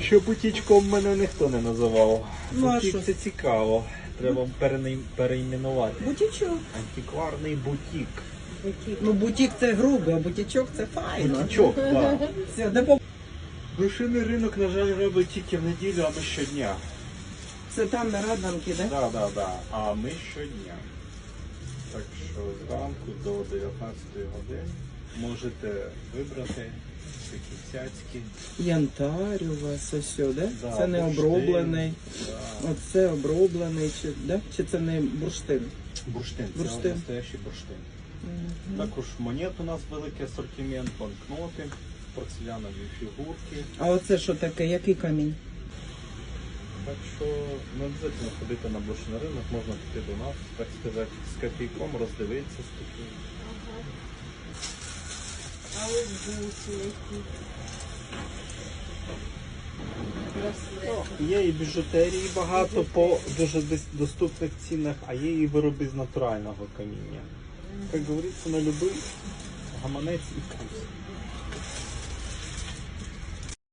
Що бутічком мене ніхто не називав. Ну, а Бутік що? це цікаво. Треба перенай- перейменувати. Бутічок. Антикварний бутік. Ну, бутік це грубо, а бутічок це файно. Бутічок, так. Все, де по... Грошиний ринок, на жаль, робить тільки в неділю, а ми щодня. Це там на Раднанки, да? Так, так, так. А ми щодня. Так що зранку до 19 години можете вибрати такі цяцькі. Янтарь у вас ось сюди. Да, це не бурштин. оброблений. Да. Оце оброблений, чи, да? чи це не бурштин? Бурштин, це Бурштин. настоящий бурштин. Також монет у нас великий асортимент, банкноти, порцелянові фігурки. А оце що таке? Який камінь? Так що не обов'язково ходити на блошиний ринок, можна піти до нас, так сказати, з копійком роздивитися з таким. А ось буси які. Браслети. Є і біжутерії багато по дуже доступних цінах, а є і вироби з натурального каміння. Як говориться, на любий гаманець і вкус.